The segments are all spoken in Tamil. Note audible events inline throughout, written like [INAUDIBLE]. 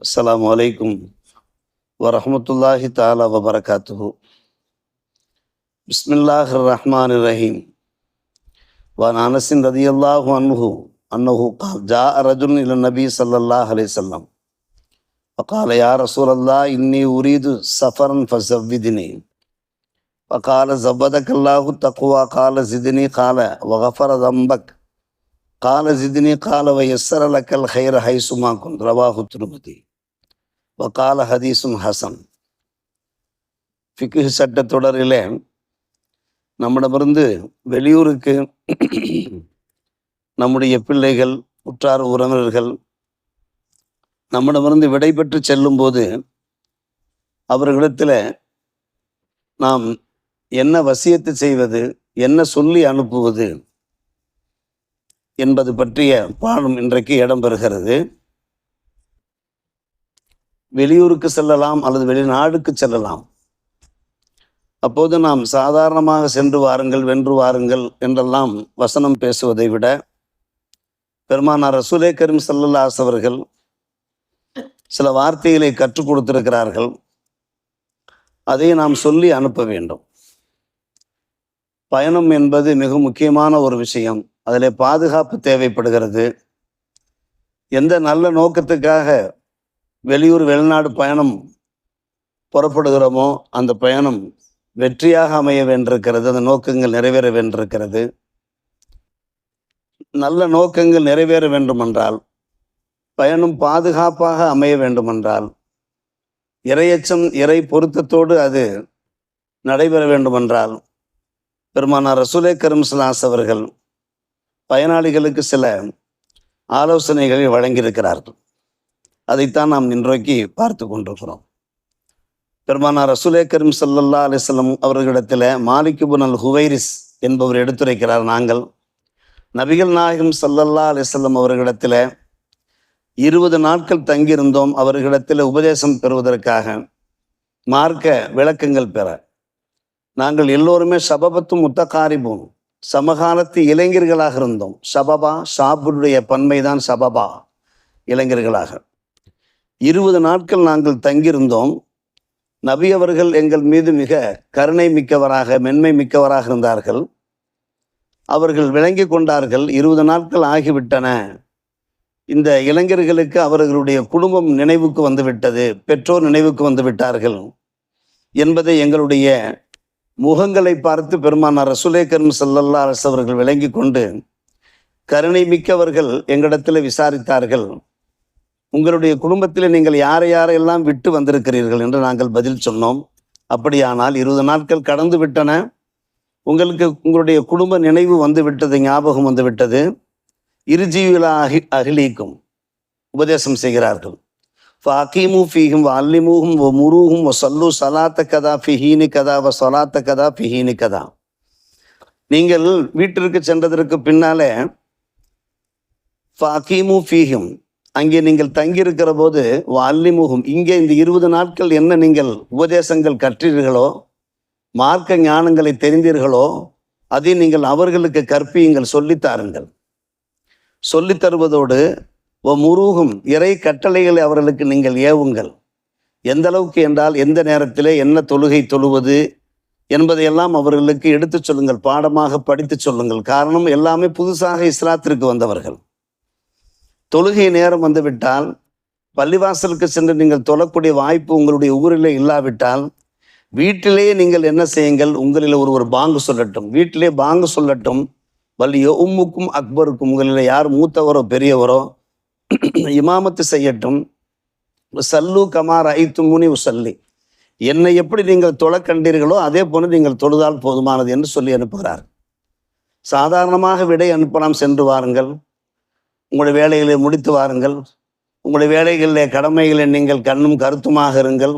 السلام عليكم ورحمة الله تعالى وبركاته. بسم الله الرحمن الرحيم. وعن أنس رضي الله عنه أنه قال جاء رجل إلى النبي صلى الله عليه وسلم فقال يا رسول الله إني أريد سفرا فزودني. فقال زبدك الله التقوى. قال زدني. قال وغفر ذنبك. قال زدني. قال ويسر لك الخير حيثما كنت. رواه الترمذي. வக்கால ஹதீஸும் ஹசன் ஃபிக்கு சட்ட தொடரிலே நம்மிடமிருந்து வெளியூருக்கு நம்முடைய பிள்ளைகள் உற்றார் உறவினர்கள் நம்மிடமிருந்து விடைபெற்று செல்லும்போது அவர்களிடத்தில் நாம் என்ன வசியத்தை செய்வது என்ன சொல்லி அனுப்புவது என்பது பற்றிய பாடம் இன்றைக்கு இடம்பெறுகிறது. வெளியூருக்கு செல்லலாம் அல்லது வெளிநாடுக்கு செல்லலாம். அப்போது நாம் சாதாரணமாக சென்று வாருங்கள் வென்று வாருங்கள் என்றெல்லாம் வசனம் பேசுவதை விட பெருமானார் ரசூலே கரீம் சல்லல்லாஸ் அவர்கள் சில வார்த்தைகளை கற்றுக் கொடுத்திருக்கிறார்கள். அதை நாம் சொல்லி அனுப்ப வேண்டும். பயணம் என்பது மிக முக்கியமான ஒரு விஷயம். அதில் பாதுகாப்பு தேவைப்படுகிறது. எந்த நல்ல நோக்கத்துக்காக வெளியூர் வெளிநாடு பயணம் புறப்படுகிறோமோ அந்த பயணம் வெற்றியாக அமைய வேண்டியிருக்கிறது. அந்த நோக்கங்கள் நிறைவேற வேண்டியிருக்கிறது. நல்ல நோக்கங்கள் நிறைவேற வேண்டுமென்றால் பயணம் பாதுகாப்பாக அமைய வேண்டுமென்றால் இரையச்சம் இறை பொருத்தத்தோடு அது நடைபெற வேண்டுமென்றால் பெருமானார் ரசூலே கரம்சலாஸ் அவர்கள் பயனாளிகளுக்கு சில ஆலோசனைகளை வழங்கியிருக்கிறார்கள். அதைத்தான் நாம் இன்றைக்கு பார்த்து கொண்டிருக்கிறோம். பெருமானார் ரசூலே கரீம் சல்லல்லா அலிஸ்லம் அவர்களிடத்தில் மாலிகுபுன் அல் ஹுவைரிஸ் என்பவர் எடுத்துரைக்கிறார் நாங்கள். நபிகள் நாயகம் சல்லல்லா அலிஸ்லம் அவர்களிடத்தில் இருபது நாட்கள் தங்கியிருந்தோம். அவர்களிடத்தில் உபதேசம் பெறுவதற்காக மார்க்க விளக்கங்கள் பெற. நாங்கள் எல்லோருமே சபபத்தும் முத்தகாரிபும் சமகாலத்து இளைஞர்களாக இருந்தோம். சபபா ஷாபுடைய பன்மைதான் சபபா இளைஞர்களாக. இருபது நாட்கள் நாங்கள் தங்கியிருந்தோம். நபி அவர்கள் எங்கள் மீது மிக கருணை மிக்கவராக மென்மை மிக்கவராக இருந்தார்கள். அவர்கள் விளங்கி கொண்டார்கள். இருபது நாட்கள் ஆகிவிட்டன. இந்த இளைஞர்களுக்கு அவர்களுடைய குடும்பம் நினைவுக்கு வந்துவிட்டது. பெற்றோர் நினைவுக்கு வந்து விட்டார்கள் என்பதை எங்களுடைய முகங்களை பார்த்து பெருமானார் ரசுலே கரும் சல்லல்லா அரசு அவர்கள் விளங்கி கொண்டு கருணை மிக்கவர்கள் எங்களிடத்தில் விசாரித்தார்கள். உங்களுடைய குடும்பத்தில் நீங்கள் யாரை யாரையெல்லாம் விட்டு வந்திருக்கிறீர்கள் என்று நாங்கள் பதில் சொன்னோம். அப்படியானால் இருபது நாட்கள் கடந்து விட்டன. உங்களுக்கு உங்களுடைய குடும்ப நினைவு வந்து விட்டது ஞாபகம் வந்து விட்டது. இருஜீவிலா அகி அகிலீக்கும் உபதேசம் செய்கிறார்கள். ஃபாக்கிமு ஃபீஹும் அல்லிமூஹும் ஒ முருகும் ஒ சல்லு சலாத்த கதா ஃபிஹீனி கதா வ சொலாத்த கதா ஃபிஹீனி கதா. நீங்கள் வீட்டிற்கு சென்றதற்கு பின்னாலே ஃபாக்கிமு ஃபீஹும் அங்கே நீங்கள் தங்கியிருக்கிற போது அல்லிமுகம் இங்கே இந்த இருபது நாட்கள் என்ன நீங்கள் உபதேசங்கள் கற்றீர்களோ மார்க்க ஞானங்களை தெரிந்தீர்களோ அதை நீங்கள் அவர்களுக்கு கற்பியுங்கள் சொல்லித்தாருங்கள் சொல்லித்தருவதோடு ஓ முருகும் இறை கட்டளைகளை அவர்களுக்கு நீங்கள் ஏவுங்கள். எந்த அளவுக்கு என்றால் எந்த நேரத்திலே என்ன தொழுகை தொழுவது என்பதையெல்லாம் அவர்களுக்கு எடுத்துச் சொல்லுங்கள் பாடமாக படித்து சொல்லுங்கள். காரணம் எல்லாமே புதுசாக இஸ்லாத்திற்கு வந்தவர்கள். தொழுகை நேரம் வந்துவிட்டால் பள்ளிவாசலுக்கு சென்று நீங்கள் தொழக்கூடிய வாய்ப்பு உங்களுடைய ஊரில் இல்லாவிட்டால் வீட்டிலேயே நீங்கள் என்ன செய்யுங்கள் உங்களில் ஒரு ஒரு பாங்கு சொல்லட்டும். வீட்டிலே பாங்கு சொல்லட்டும். வலியோ உம்முக்கும் அக்பருக்கும் உங்களில் யார் மூத்தவரோ பெரியவரோ இமாமத்து செய்யட்டும். சல்லு கமார் ஐத்து முனி உசல்லி. என்னை எப்படி நீங்கள் தொழ கண்டீர்களோ அதே போன்று நீங்கள் தொழுதால் போதுமானது என்று சொல்லி அனுப்புகிறார். சாதாரணமாக விடை அனுப்பலாம் சென்று வாருங்கள். உங்களுடைய வேலைகளை முடித்து வாருங்கள். உங்களுடைய வேலைகளில் கடமைகளை நீங்கள் கண்ணும் கருத்துமாக இருங்கள்.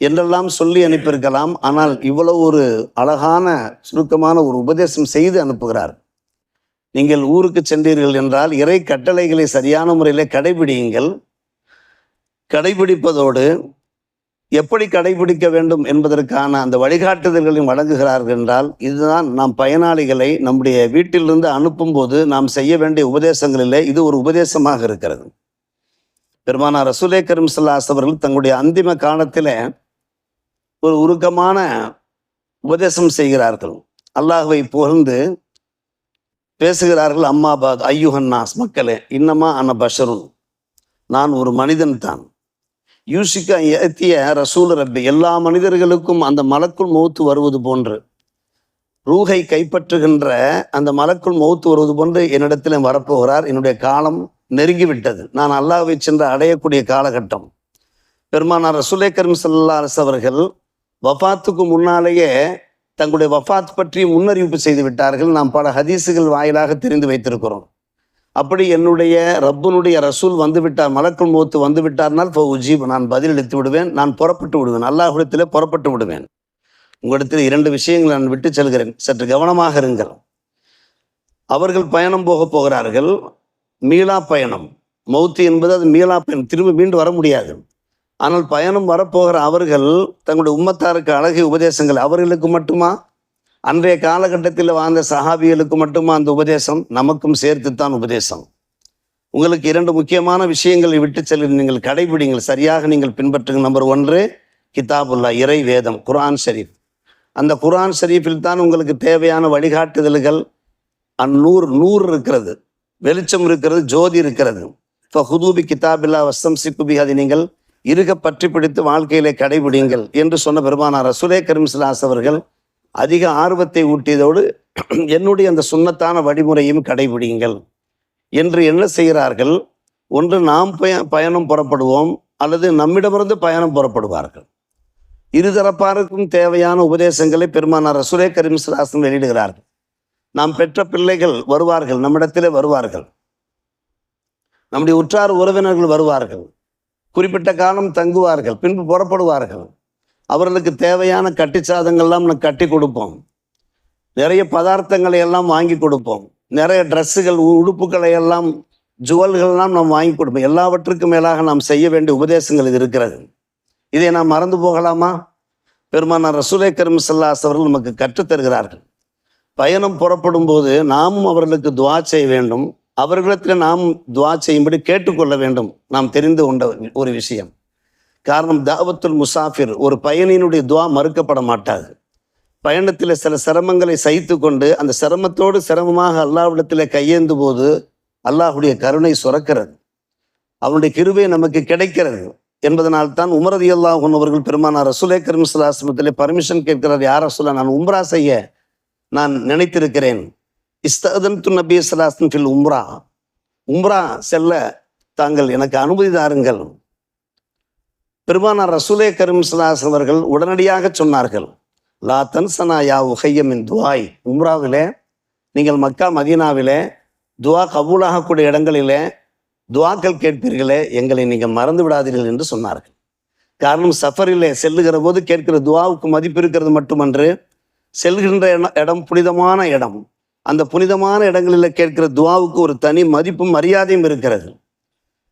என்றெல்லாம் சொல்லி அனுப்பியிருக்கலாம். ஆனால் இவ்வளவு ஒரு அழகான சுருக்கமான ஒரு உபதேசம் செய்து அனுப்புகிறார். நீங்கள் ஊருக்கு சென்றீர்கள் என்றால் இறை கட்டளைகளை சரியான முறையில் கடைபிடியுங்கள். கடைபிடிப்பதோடு எப்படி கடைபிடிக்க வேண்டும் என்பதற்கான அந்த வழிகாட்டுதல்களையும் வழங்குகிறார்கள் என்றால் இதுதான் நாம் பயனாளிகளை நம்முடைய வீட்டிலிருந்து அனுப்பும்போது நாம் செய்ய வேண்டிய உபதேசங்களிலே இது ஒரு உபதேசமாக இருக்கிறது. பெருமானார் ரசூலே கரிம்சல்லாஸ் அவர்கள் தங்களுடைய அந்திம காலத்தில் ஒரு உருக்கமான உபதேசம் செய்கிறார்கள். அல்லாஹுவை புகழ்ந்து பேசுகிறார்கள் அம்மாபாத் ஐயுஹன்னாஸ் மக்களே இன்னமா அன்ன பஷருன் நான் ஒரு மனிதன் தான். யூசிக்க ஏத்திய ரசூல் ரப்பி எல்லா மனிதர்களுக்கும் அந்த மலக்குள் மௌத்து வருவது போன்று. ரூகை கைப்பற்றுகின்ற அந்த மலக்குள் மௌத்து வருவது போன்று என்னிடத்தில் வரப்போகிறார். என்னுடைய காலம் நெருங்கிவிட்டது. நான் அல்லாவை சென்று அடையக்கூடிய காலகட்டம். பெருமானார் ரசூலே கரீம் சல்லா அரசு அவர்கள் வஃபாத்துக்கு முன்னாலேயே தங்களுடைய வஃபாத் பற்றி முன்னறிவிப்பு செய்து விட்டார்கள். நாம் பல ஹதீஸுகள் வாயிலாக தெரிந்து வைத்திருக்கிறோம். அப்படி என்னுடைய ரப்பனுடைய ரசூல் வந்துவிட்டார் மலக்குள் மூத்து வந்து விட்டார்னால் இப்போ உஜீப் நான் பதிலளித்து விடுவேன் நான் புறப்பட்டு விடுவேன் அல்லாஹ்விடத்திலே புறப்பட்டு விடுவேன். உங்களிடத்தில் இரண்டு விஷயங்கள் நான் விட்டு செல்கிறேன். சற்று கவனமாக இருங்கள். அவர்கள் பயணம் போக போகிறார்கள். மீளா பயணம். மௌத்து என்பது அது மீளா பயணம். திரும்ப மீண்டு வர முடியாது. ஆனால் பயணம் வரப்போகிற அவர்கள் தங்களுடைய உம்மத்தாருக்கு அழகிய உபதேசங்கள் அவர்களுக்கு மட்டுமா? அன்றைய காலகட்டத்தில் வாழ்ந்த சஹாபிகளுக்கு மட்டுமா அந்த உபதேசம்? நமக்கும் சேர்த்துத்தான் உபதேசம். உங்களுக்கு இரண்டு முக்கியமான விஷயங்களை விட்டு செல்ல நீங்கள் கடைபிடிங்கள். சரியாக நீங்கள் பின்பற்றுங்க நம்பர் ஒன்று கிதாபுல்லா இறை வேதம் குர்ஆன் ஷரீஃப். அந்த குரான் ஷரீஃபில் தான் உங்களுக்கு தேவையான வழிகாட்டுதல்கள் அந்நூறு நூறு இருக்கிறது. வெளிச்சம் இருக்கிறது ஜோதி இருக்கிறது. இப்போ ஹுதூபி கிதாபில்லா வசம் சிக்குபி அதை நீங்கள் இருக பற்றி பிடித்து வாழ்க்கையிலே கடைபிடிங்கள் என்று சொன்ன பெருமானார் ரசூலே கரிம்சிலாஸ் அவர்கள் அதிக ஆர்வத்தை ஊட்டியதோடு [CLEARS THROAT] என்னுடைய அந்த சுண்ணத்தான வழிமுறையும் கடைபிடிங்கள் என்று என்ன செய்கிறார்கள்? ஒன்று நாம் பய பயணம் புறப்படுவோம் அல்லது நம்மிடமிருந்து பயணம் புறப்படுவார்கள். இருதரப்பாருக்கும் தேவையான உபதேசங்களை பெருமானார் ரசூலே கரீம் வெளியிடுகிறார்கள். நாம் பெற்ற பிள்ளைகள் வருவார்கள் நம்மிடத்திலே வருவார்கள். நம்முடைய உற்றார் உறவினர்கள் வருவார்கள். குறிப்பிட்ட காலம் தங்குவார்கள் பின்பு புறப்படுவார்கள். அவர்களுக்கு தேவையான கட்டிச்சாதங்கள்லாம் நான் கட்டி கொடுப்போம். நிறைய பதார்த்தங்களை எல்லாம் வாங்கி கொடுப்போம். நிறைய ட்ரெஸ்ஸுகள் உடுப்புகளை எல்லாம் ஜுவல்கள்லாம் நாம் வாங்கி கொடுப்போம். எல்லாவற்றுக்கும் மேலாக நாம் செய்ய வேண்டிய உபதேசங்கள் இது இருக்கிறது. இதை நாம் மறந்து போகலாமா? பெருமானார் ரசூலை கரும் சல்லாஸ் அவர்கள் நமக்கு கற்றுத் தருகிறார்கள். பயணம் புறப்படும் போது நாமும் அவர்களுக்கு துவா செய்ய வேண்டும். அவர்களிடத்தில் நாம் துவா செய்யும்படி கேட்டுக்கொள்ள வேண்டும். நாம் தெரிந்து கொண்ட ஒரு விஷயம். காரணம் தாவத்துல் முசாஃபிர் ஒரு பயணியினுடைய துவா மறுக்கப்பட மாட்டாது. பயணத்தில் சில சிரமங்களை சகித்து கொண்டு அந்த சிரமத்தோடு சிரமமாக அல்லாஹ்விடத்தில் கையேந்து போது அல்லாஹ்வுடைய கருணை சுரக்கிறது. அவனுடைய கிருவை நமக்கு கிடைக்கிறது. என்பதனால் தான் உமரதி அல்லாஹன் அவர்கள் பெருமானார் ரசூலே கரிம்சலாசிரமத்திலே பர்மிஷன் கேட்கிறார் யார் ரசூலா நான் உம்ரா செய்ய நான் நினைத்திருக்கிறேன். இஸ்ததன் து நபி சலாஸ்தன் ஃபில் உம்ரா. உம்ரா செல்ல தாங்கள் எனக்கு அனுமதி தாருங்கள். பெருமானார் ரசூலே கரும் அவர்கள் உடனடியாக சொன்னார்கள் லா தன்சனா யா உஹையமின் துவாய் உம்ராவிலே நீங்கள் மக்கா மதீனாவிலே துவா கபூலாகக்கூடிய இடங்களிலே துவாக்கள் கேட்பீர்களே எங்களை நீங்கள் மறந்து விடாதீர்கள் என்று சொன்னார்கள். காரணம் சஃபரிலே செல்லுகிற போது கேட்கிற துவாவுக்கு மதிப்பு இருக்கிறது மட்டுமன்று செல்கின்ற இடம் புனிதமான இடம். அந்த புனிதமான இடங்களில் கேட்கிற துவாவுக்கு ஒரு தனி மதிப்பும் மரியாதையும் இருக்கிறது.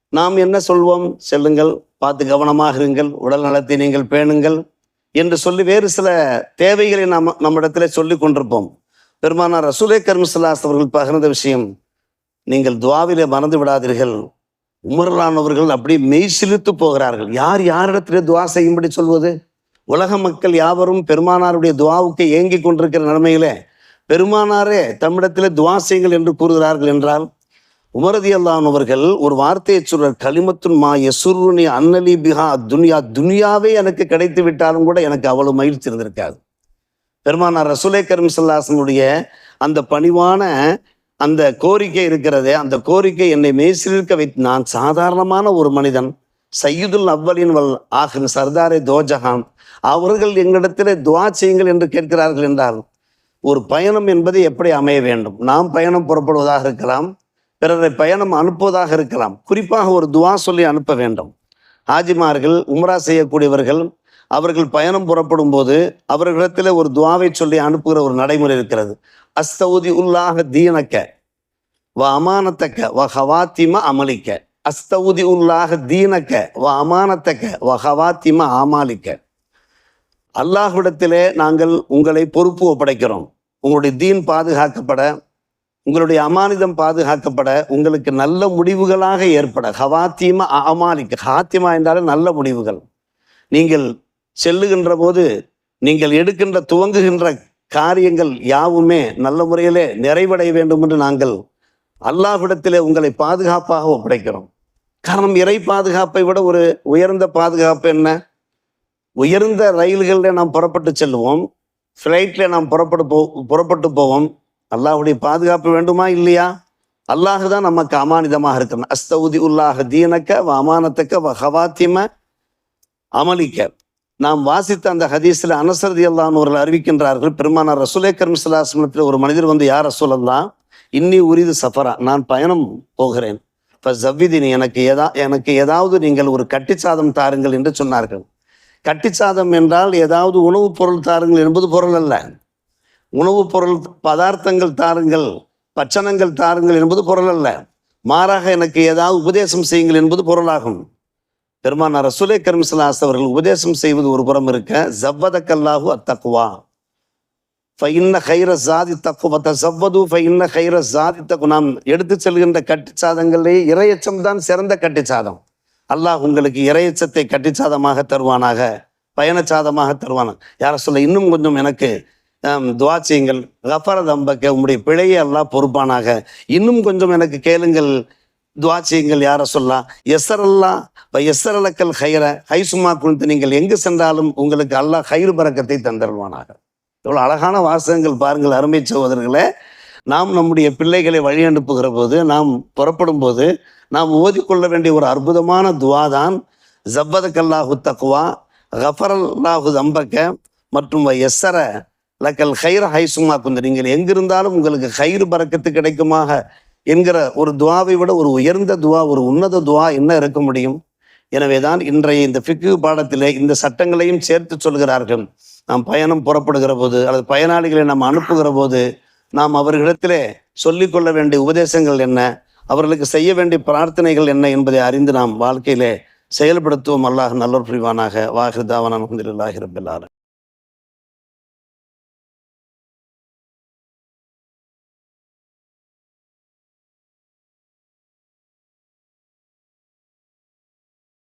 நாம் என்ன சொல்வோம்? செல்லுங்கள் பார்த்து கவனமாக இருங்கள். உடல் நலத்தை நீங்கள் பேணுங்கள் என்று சொல்லி வேறு சில தேவைகளை நாம் நம்மிடத்துல சொல்லி கொண்டிருப்போம். பெருமானார் ரசூலே கர்மசல்லாஸ் அவர்கள் பகிர்ந்த விஷயம் நீங்கள் துவாவிலே மறந்து விடாதீர்கள். உமரலானவர்கள் அப்படி மெய் சிலித்து போகிறார்கள். யார் யாரிடத்திலே துவா செய்யும்படி சொல்வது? உலக மக்கள் யாவரும் பெருமானாருடைய துவாவுக்கு ஏங்கி கொண்டிருக்கிற நிலைமையிலே பெருமானாரே தம்மிடத்திலே துவா செய்யுங்கள் என்று கூறுகிறார்கள் என்றால் உமரதி அல்லானவர்கள் ஒரு வார்த்தையை சொல்றார் களிமத்துன் மா யசுருனி அன்னலி பிஹா துனியா. துனியாவே எனக்கு கிடைத்து விட்டாலும் கூட எனக்கு அவ்வளவு மகிழ்ச்சி இருந்திருக்காது. பெருமானார் ரசுலே கரும் சல்லாசனுடைய அந்த பணிவான அந்த கோரிக்கை இருக்கிறதே அந்த கோரிக்கை என்னை மேசிலிருக்க வைத்து நான் சாதாரணமான ஒரு மனிதன் சையுதுல் அவ்வலின் வல் ஆஹின் சர்தாரே தோஜஹான் அவர்கள் எங்களிடத்திலே துவா செய்யுங்கள் என்று கேட்கிறார்கள் என்றால் ஒரு பயணம் என்பது எப்படி அமைய வேண்டும்? நாம் பயணம் புறப்படுவதாக இருக்கலாம் பிறரை பயணம் அனுப்புவதாக இருக்கலாம். குறிப்பாக ஒரு துவா சொல்லி அனுப்ப வேண்டும். ஹாஜிமார்கள் உம்ரா செய்யக்கூடியவர்கள் அவர்கள் பயணம் புறப்படும் போது அவர்களிடத்தில் ஒரு துவாவை சொல்லி அனுப்புகிற ஒரு நடைமுறை இருக்கிறது. அஸ்தௌதி உல்லாக தீனக்க வ அமானத்தக்க வ ஹவாத்திம அமலிக்க. அஸ்தௌதி உல்லாக தீனக்க வ அமானத்தக்க வ ஹவாத்திம ஆமாலிக்க. அல்லாஹ்விடத்திலே நாங்கள் உங்களை பொறுப்பு ஒப்படைக்கிறோம். உங்களுடைய தீன் பாதுகாக்கப்பட உங்களுடைய அமானிதம் பாதுகாக்கப்பட உங்களுக்கு நல்ல முடிவுகளாக ஏற்பட. ஹவாத்திமா அமாலிக்கு ஹாத்திமா என்றாலே நல்ல முடிவுகள். நீங்கள் செல்லுகின்ற போது நீங்கள் எடுக்கின்ற துவங்குகின்ற காரியங்கள் யாவுமே நல்ல முறையிலே நிறைவடைய வேண்டும் என்று நாங்கள் அல்லாஹ்விடத்திலே உங்களை பாதுகாப்பாக ஒப்படைக்கிறோம் காரணம் இறை பாதுகாப்பை விட ஒரு உயர்ந்த பாதுகாப்பு என்ன? உயர்ந்த ரயில்களில் நாம் புறப்பட்டு செல்வோம் ஃப்ளைட்டில் நாம் புறப்பட்டு போ புறப்பட்டு போவோம். அல்லாஹுடைய பாதுகாப்பு வேண்டுமா இல்லையா? அல்லாஹ் தான் நமக்கு அமானிதமாக இருக்கணும். அஸ்தவுதி உல்லாஹ தீனக்க வ அமானத்தக்க வ ஹவாத்திம அமலிக்க. நாம் வாசித்த அந்த ஹதீஸில் அனசரதி அல்லான்னு அறிவிக்கின்றார்கள் பெருமானார் ரசூலே கர்மசலாசனத்தில் ஒரு மனிதர் வந்து யார் ரசூலல்லா இன்னி உரிது சஃபரா நான் பயணம் போகிறேன். இப்போ ஜவ்விதினி எனக்கு ஏதா எனக்கு ஏதாவது நீங்கள் ஒரு கட்டிச்சாதம் தாருங்கள் என்று சொன்னார்கள். கட்டிச்சாதம் என்றால் ஏதாவது உணவுப் பொருள் தாருங்கள் என்பது பொருள் அல்ல. உணவுப் பொருள் பதார்த்தங்கள் தாருங்கள் பச்சனங்கள் தாருங்கள் என்பது பொருள் அல்ல. மாறாக எனக்கு ஏதாவது உபதேசம் செய்யுங்கள் என்பது பொருளாகும். பெருமானார் ரசுலே கர்மிசலாஸ் அவர்கள் உபதேசம் செய்வது ஒரு புறம் இருக்க ஜவ்வதக்கல்லாஹு அத்தக்குவா ஃபைன்ன ஹைர ஜாதி தக்குவத்த ஜவ்வது ஃபைன்ன ஹைர ஜாதி தக்கு நாம் எடுத்து செல்கின்ற கட்டிச்சாதங்களே இறையச்சம் தான் சிறந்த கட்டிச்சாதம். அல்லாஹ் உங்களுக்கு இறையச்சத்தை கட்டிச்சாதமாக தருவானாக பயணச்சாதமாக தருவானாக. யார சொல்ல இன்னும் கொஞ்சம் எனக்கு துவா செய்யுங்கள் கஃபரத் அம்பக்க உங்களுடைய பிழையை அல்லாஹ் பொறுப்பானாக. இன்னும் கொஞ்சம் எனக்கு கேளுங்கள் துவா செய்யுங்கள் யார சொல்லலாம் எஸ்ஸரல்லா எஸ்ஸரலக்கல் ஹைர ஹைசுமா குறித்து நீங்கள் எங்கு சென்றாலும் உங்களுக்கு அல்லாஹ் ஹைரு பறக்கத்தை தந்தருவானாக இவ்வளோ அழகான வாசகங்கள் பாருங்கள் அருமை சகோதரர்களே. நாம் நம்முடைய பிள்ளைகளை வழி அனுப்புகிற போது நாம் புறப்படும் போது நாம் ஓதிக்கொள்ள வேண்டிய ஒரு அற்புதமான துவா தான் ஜப்பதக்கல்லாஹு தக்குவா கஃபரல்லாஹு தம்பக்க மற்றும் எஸ்ஸர லக்கல் ஹைர ஹைசுமா குந்த நீங்கள் எங்கிருந்தாலும் உங்களுக்கு ஹைரு பறக்கத்து கிடைக்குமாக என்கிற ஒரு துவாவை விட ஒரு உயர்ந்த துவா ஒரு உன்னத துவா என்ன இருக்க முடியும்? எனவேதான் இன்றைய இந்த ஃபிக்கு பாடத்திலே இந்த சட்டங்களையும் சேர்த்து சொல்கிறார்கள். நாம் பயணம் புறப்படுகிற போது அல்லது பயனாளிகளை நாம் அனுப்புகிற போது நாம் அவர்களிடத்திலே சொல்லிக்கொள்ள வேண்டிய உபதேசங்கள் என்ன? அவர்களுக்கு செய்ய வேண்டிய பிரார்த்தனைகள் என்ன என்பதை அறிந்து நாம் வாழ்க்கையிலே செயல்படுத்துவோம். அல்லாஹ் நல்லோர் புரிவானாக. வாஹிருதாவன் அலமதுல்லாஹி ரபில்லால